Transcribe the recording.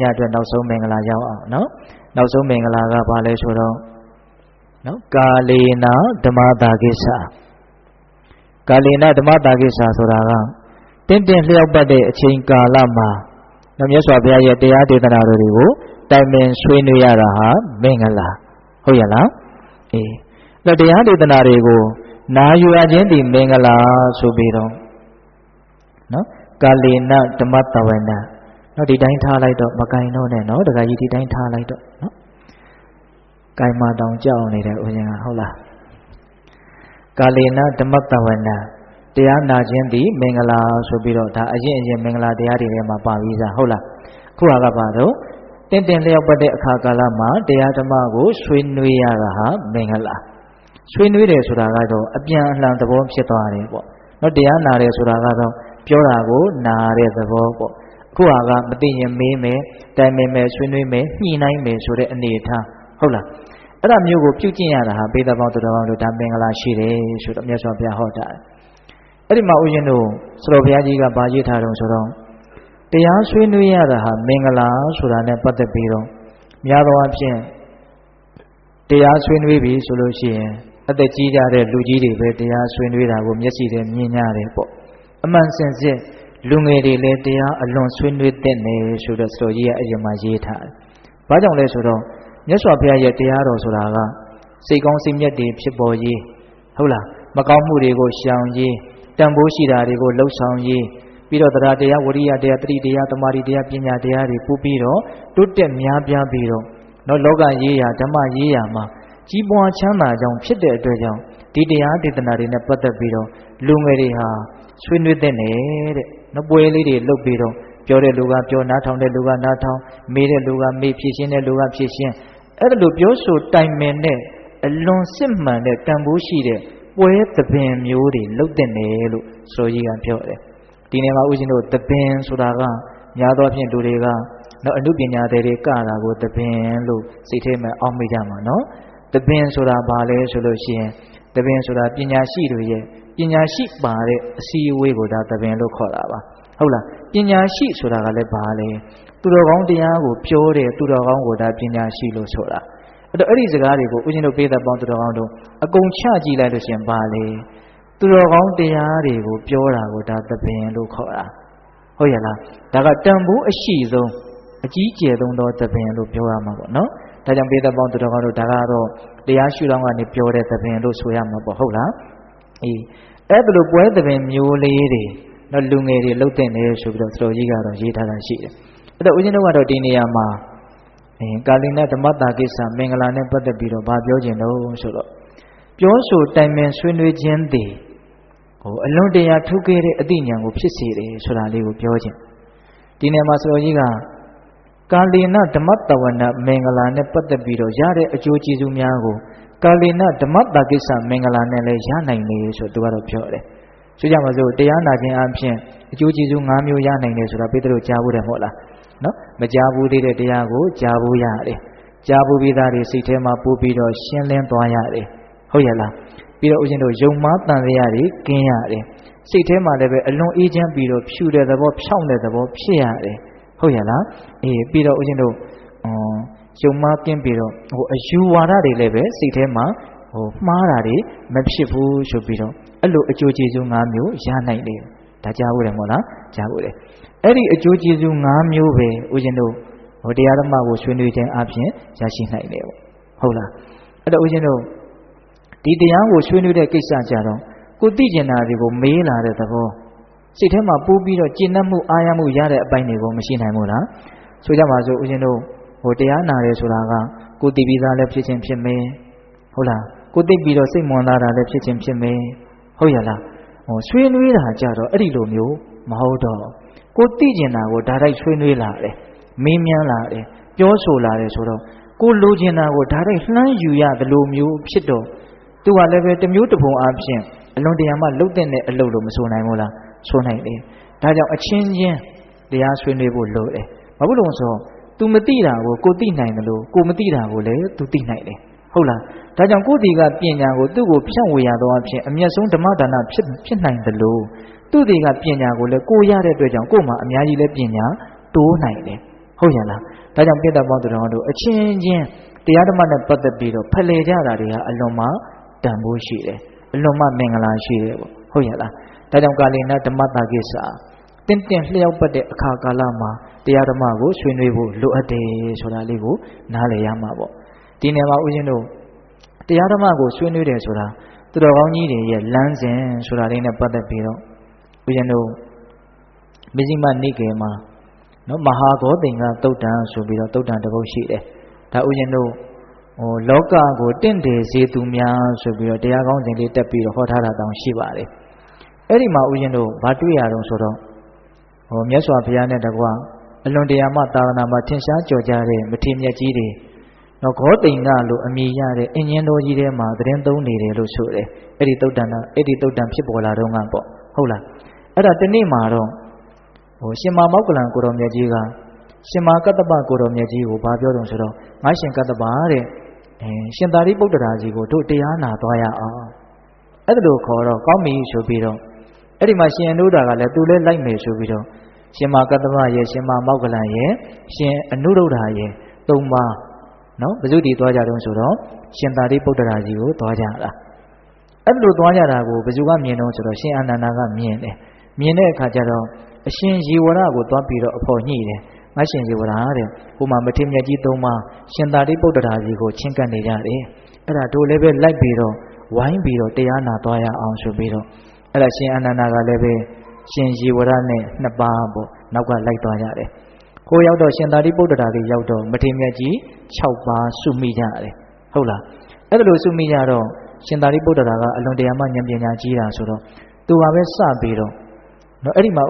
ညအတွက်နောက်ဆုံးမင်္ဂလာရောက်အောင်နော်နောက်ဆုံးမင်္ဂလာကဘာလဲဆိုတော့နော်ကာလေနာဓမ္မတာကိစ္စကာလေနာဓမ္မတာကိစ္စဆိုတာကတင်းတင်းလျှောက်ပတ်တဲ့အချိန်ကာလမှာနော်မြတ်စွာဘုရားရဲ့တရားဒေသနာတွေကိုတိုင်ပင်ဆွေးနွေးရတာဟာမင်္ဂလာဟုတ်ရဲ့လားအေးအဲ့တရားဒေသနာတွေကိုနာယူရခြင်းဒီမင်္ဂလာဆိုပြီးတော့နော်ကာလေနဓမ္မတဝနာ နော်ဒီတိုင်းထားလိုက်တော့မကင်တော့နဲ့နော်တခါကြီးဒီတိုင်းထားလိုက်တော့နော်ကင်မာတောင်ကြောက်နေတဲ့ဦးဇင်ကဟုတ်လားကာလေနဓမ္မတဝနာတရားနာခြင်းဒီမင်္ဂလာဆိုပြီးတော့ဒါအရင်အရင်မင်္ဂလာတရားတွေထဲမှာပါပြီးသားဟုတ်လားခုဟာကပါတော့တင်းတင်းလျောက်ပတ်တဲ့အခါကာလမှာတရားဓမ္မကိုဆွေးနွေးရတာဟာမင်္ဂလာဆွေးနွေးတယ်ဆိုတာကတော့အပြန်အလှန်သဘောဖြစ်သွားတယ်ပေါ့နော်တရားနာတယ်ဆိုတာကတော့ပြောတာကိုနာတဲ့သဘောပေါ့အ ခုဟာကမသိရင်မေးမယ်တိုင်ပင်မယ်ဆွေးနွေးမယ်ညှိနှိုင်းမယ်ဆိုတဲ့အနေအထားဟုတ်လားအဲ့ဒါမျိုးကိုပြုကျင့်ရတာဟာပေသာပေါင်းတော်တော်တို့ဒါမင်္ဂလာရှိတယ်ဆိုတော့မြတ်စွာဘုရားဟောတာအဲ့ဒီမှာဦးဇင်းတို့စတော်ဘုရားကြီးကဗာရေးထားတော့ဆိုတော့တရားဆွေးနွေးရတာဟာမင်္ဂလာဆိုတာနဲ့ပတ်သက်ပြီးတော့များသောအားဖြင့်တရားဆွေးနွေးပြီဆိုလို့ရှိရင်အသက်ကြီးကြတဲ့လူကြီးတွေပဲတရားဆွေးနွေးတာကိုမျက်စိနဲ့မြင်ကြတယ်ပေါ့အမှန်စင်စစ် လူငယ်တွေလည်းတရားအလွန်ဆွေးနွေးတဲ့နေဆိုတော့စတော်ကြီးရဲ့အရင်မှာရေးထားတယ်။ဘာကြောင့်လဲဆိုတော့မြတ်စွာဘုရားရဲ့တရားတော်ဆိုတာကစိတ်ကောင်းစိတ်မြတ်တွေဖြစ်ပေါ်ရေးဟုတ်လားမကောင်းမှုတွေကိုရှောင်ရေးတန်ဖိုးရှိတာတွေကိုလှုပ်ဆောင်ရေးပြီးတော့တရားတရားဝရိယတရားတတိတရားတမာတိတရားပညာတရားတွေပူပြီးတော့တိုးတက်များပြားပြီးတော့နော်လောကရေးရာဓမ္မရေးရာမှာကြီးပွားချမ်းသာကြောင်းဖြစ်တဲ့အတွက်ကြောင့်ဒီတရားဒေသနာတွေနဲ့ပတ်သက်ပြီးတော့လူငယ်တွေဟာဆွေးနွေးတဲ့နေတဲ့ နော်ပွဲလေးတွေလုပ်ပြီးတော့ပြောတဲ့လူကပြောနားထောင်တဲ့လူကနားထောင်မေးတဲ့လူကမေးဖြည့်ရှင်းတဲ့လူကဖြည့်ရှင်းအဲ့ဒါလိုပြောဆိုတိုင်ပင်တဲ့အလွန်စစ်မှန်တဲ့တန်ဖိုးရှိတဲ့ပွဲသဘင်မျိုးတွေလုပ်တဲ့နယ်လို့ဆိုကြီးကပြောတယ်ဒီနေ့မှာဦးဇင်းတို့သဘင်ဆိုတာကများသောဖြင့်လူတွေကနော်အမှုပညာတွေကတာကိုသဘင်လို့စိတ်ထဲမှာအောက်မိကြမှာနော်တပင်ဆိုတာဘာလဲဆိုလို့ရှိရင်တပင်ဆိုတာပညာရှိတွေရဲ့ ပညာရှိပါတဲ့အစည်းအဝေးကိုဒါတပင်လို့ခေါ်တာပါဟုတ်လားပညာရှိဆိုတာကလည်းဘာလဲသူတော်ကောင်းတရားကိုပြောတယ်သူတော်ကောင်းကိုဒါပညာရှိလို့ဆိုတာအဲ့တော့အဲ့ဒီစကားတွေကိုဦးဇင်းတို့ပေးသက်ပေါင်းသူတော်ကောင်းတို့အကုန်ချကြည့်လိုက်လို့ရှင်ဘာလဲသူတော်ကောင်းတရားတွေကိုပြောတာကိုဒါတပင်လို့ခေါ်တာဟုတ်ရလားဒါကတန်ဖိုးအရှိဆုံးအကြီးကျယ်ဆုံးသောတပင်လို့ပြောရမှာပေါ့နော်ဒါကြောင့်ပေးသက်ပေါင်းသူတော်ကောင်းတို့ဒါကတော့တရားရှုလောင်းကနေပြောတဲ့သဘင်လို့ဆိုရမှာပေါ့ဟုတ်လား အေးအဲ့ဒါလိုပွဲသဘင်မျိုးလေးတွေတော့လူငယ်တွေလှုပ်တဲ့နေဆိုပြီးတော့သတော်ကြီးကတော့ရေးထားတာရှိတယ်အဲ့တော့ဦးဇင်းတို့ကတော့ဒီနေရာမှာအဲကာလိနဓမ္မတာကိစ္စမင်္ဂလာနဲ့ပတ်သက်ပြီးတော့ဗာပြောခြင်းတော့ဆိုတော့ပြောဆိုတိုင်ပင်ဆွေးနွေးခြင်းတည်ဟိုအလွန်တရာထုခဲ့တဲ့အသိဉာဏ်ကိုဖြစ်စေတယ်ဆိုတာလေးကိုပြောခြင်းဒီနေရာမှာသတော်ကြီးကကာလေနဓမ္မတဝနာမင်္ဂလာနဲ့ပတ်သက်ပြီးတော့ရတဲ့အကျိုးကျေးဇူးများကို ကာလေနဓမ္မတာကိစ္စမင်္ဂလာနဲ့လည်းရနိုင်လေဆိုသူကတော့ပြောတယ်။ဆိုကြပါစို့တရားနာခြင်းအပြင်အကျိုးကျေးဇူး၅မျိုးရနိုင်တယ်ဆိုတာပေတရုကြားဘူးတယ်မဟုတ်လား။နော်မကြားဘူးသေးတဲ့တရားကိုကြားဘူးရတယ်။ကြားဘူးပြီးသားတွေစိတ်ထဲမှာပို့ပြီးတော့ရှင်းလင်းသွားရတယ်။ဟုတ်ရဲ့လား။ပြီးတော့ဦးဇင်းတို့ယုံမှားတန်ရရတွေကင်းရတယ်။စိတ်ထဲမှာလည်းပဲအလွန်အေးချမ်းပြီးတော့ဖြူတဲ့သဘောဖြောင့်တဲ့သဘောဖြစ်ရတယ်။ဟုတ်ရလားအေးပြီးတော့ဦးဇင်းတို့ ယုံမကင်းပြီးတော့ဟိုအယူဝါဒတွေလည်းပဲစိတ်ထဲမှာဟိုမှားတာတွေမဖြစ်ဘူးဆိုပြီးတော့အဲ့လိုအကျိုးကျေးဇူး၅မျိုးရနိုင်တယ်ဒါကြားဖို့တယ်မို့လားကြားဖို့တယ်အဲ့ဒီအကျိုးကျေးဇူး၅မျိုးပဲဦးဇင်းတို့ဟိုတရားဓမ္မကိုဆွေးနွေးခြင်းအပြင်ရရှိနိုင်တယ်ပေါ့ဟုတ်လားအဲ့တော့ဦးဇင်းတို့ဒီတရားကိုဆွေးနွေးတဲ့ကိစ္စကြတော့ကိုသိကျင်တာတွေကိုမေးလာတဲ့သဘောစိတ်ထဲမှာပိုးပြီးတော့ကျင့်တတ်မှုအားရမှုရတဲ့အပိုင်းတွေကိုမရှိနိုင်ဘူးလားဆိုကြပါစို့ဦးဇင်းတို့ ဟိုတရားနာရဲဆိုတာကကိုတည်ပြီးသားလည်းဖြစ်ခြင်းဖြစ်မယ်ဟုတ်လားကိုသိပြီးတော့စိတ်မဝင်လာတာလည်းဖြစ်ခြင်းဖြစ်မယ်ဟုတ်ရလားဟိုဆွေးနွေးတာကြတော့အဲ့ဒီလိုမျိုးမဟုတ်တော့ကိုသိကျင်တာကိုဒါတိုက်ဆွေးနွေးလာတယ်မင်းမြန်းလာတယ်ပြောဆိုလာတယ်ဆိုတော့ကိုလိုချင်တာကိုဒါတိုက်လှမ်းယူရတယ်လို့မျိုးဖြစ်တော့သူကလည်းပဲတမျိုးတပုံအဖြစ်အလွန်တရာမှလှုပ်တဲ့အလုပ်လို့မဆိုနိုင်ဘူးလားဆိုနိုင်တယ်ဒါကြောင့်အချင်းချင်းတရားဆွေးနွေးဖို့လိုတယ်ဘာဖြစ်လို့ဆိုတော့ तू မသိတာကိုကိုသိနိုင်တယ်လို့ကိုမသိတာကိုလည်း तू သိနိုင်တယ်ဟုတ်လားဒါကြောင့်ကိုယ်ဒီကပညာကိုသူ့ကိုဖြန့်ဝေရသောအဖြစ်အမျက်ဆုံးဓမ္မဒါနဖြစ်ဖြစ်နိုင်တယ်လို့သူ့ဒီကပညာကိုလည်းကိုရတဲ့အတွက်ကြောင့်ကို့မှာအများကြီးလည်းပညာတိုးနိုင်တယ်ဟုဟုတ်ရလားဒါကြောင့်ပိဋကပေါင်းသူတော်တို့အချင်းချင်းတရားဓမ္မနဲ့ပတ်သက်ပြီးတော့ဖလှယ်ကြတာတွေဟာအလွန်မှတန်ဖိုးရှိတယ်အလွန်မှမင်္ဂလာရှိတယ်ပေါ့ဟုတ်ရလားဒါကြောင့်ကာလိနဓမ္မတာကိစ္စ တင့်တင့်လျှောက်ပတ်တဲ့အခါကာလမှာတရားဓမ္မကိုဆွေးနွေးဖို့လိုအပ်တယ်ဆိုတာလေးကိုနားလည်ရမှာပေါ့ဒီနေရာမှာဦးဇင်းတို့တရားဓမ္မကိုဆွေးနွေးတယ်ဆိုတာသူတော်ကောင်းကြီးတွေရဲ့လမ်းစဉ်ဆိုတာလေးနဲ့ပတ်သက်ပြီးတော့ဦးဇင်းတို့မဇ္ဈိမနိကေမှာနော်မဟာဂောတိန်ကတုတ်တန်ဆိုပြီးတော့တုတ်တန်တစ်ပုဒ်ရှိတယ်ဒါဦးဇင်းတို့ဟိုလောကကိုတင့်တယ်စေသူများဆိုပြီးတော့တရားကောင်းစဉ်လေးတက်ပြီးတော့ဟောထားတာတောင်ရှိပါတယ်အဲ့ဒီမှာဦးဇင်းတို့ဘာတွေ့ရတော့ဆိုတော့ ဟိုမြတ်စွာဘုရားနဲ့တကွအလွန်တရာမှသာသနာမှာထင်ရှားကြော်ကြတဲ့မထေမြတ်ကြီးတွေတော့ဂောတိန်ကလို့အမည်ရတဲ့အင်ဂျင်တော်ကြီးထဲမှာသတင်းသုံးနေတယ်လို့ဆိုတယ်အဲ့ဒီတုတ်တန်ကအဲ့ဒီတုတ်တန်ဖြစ်ပေါ်လာတော့ကပေါ့ဟုတ်လားအဲ့ဒါတနေ့မှာတော့ဟိုရှင်မာမောက္ကလံကိုတော်မြတ်ကြီးကရှင်မာကတ္တပကိုတော်မြတ်ကြီးကိုဘာပြောတုံဆိုတော့ငါရှင်ကတ္တပတဲ့အဲရှင်သာရိပုတ္တရာကြီးကိုတို့တရားနာသွားရအောင်အဲ့ဒါလို့ခေါ်တော့ကောင်းပြီဆိုပြီးတော့အဲ့ဒီမှာရှင်အနုဒ္ဒါကလည်းသူလည်းလိုက်မယ်ဆိုပြီးတော့ ရှင်မာကတ္တပရဲ့ရှင်မာမောက္ကလံရဲ့ရှင်အနုဒ္ဒါရဲ့သုံးပါးနော်ဘယ်သူတည်သွားကြတုံးဆိုတော့ရှင်သာရိပုတ္တရာကြီးကိုသွားကြတာအဲ့လိုသွားကြတာကိုဘယ်သူကမြင်တော့ဆိုတော့ရှင်အာနန္ဒာကမြင်တယ်မြင်တဲ့အခါကျတော့အရှင်ယေဝရကိုသွားပြီးတော့အဖို့ညှိတယ်ငါရှင်ယေဝရတဲ့ဟိုမှာမထေမြတ်ကြီးသုံးပါရှင်သာရိပုတ္တရာကြီးကိုချင်းကပ်နေကြတယ်အဲ့ဒါတို့လည်းပဲလိုက်ပြီးတော့ဝိုင်းပြီးတော့တရားနာသွားရအောင်ဆိုပြီးတော့အဲ့ဒါရှင်အာနန္ဒာကလည်းပဲ ရှင်ယေဝရနဲ့နှစ်ပါးပေါ့နောက်ကလိုက်သွားကြတယ်ကိုရောက်တော့ရှင်သာရိပုတ္တရာကြီးရောက်တော့မထေမြတ်ကြီး6ပါးစုမိကြတယ်ဟုတ်လားအဲ့ဒါလိုစုမိကြတော့ရှင်သာရိပုတ္တရာကအလွန်တရာမှဉာဏ်ပညာကြီးတာဆိုတော့သူပါပဲစပြီးတော့နော်အဲ့ဒီမှာ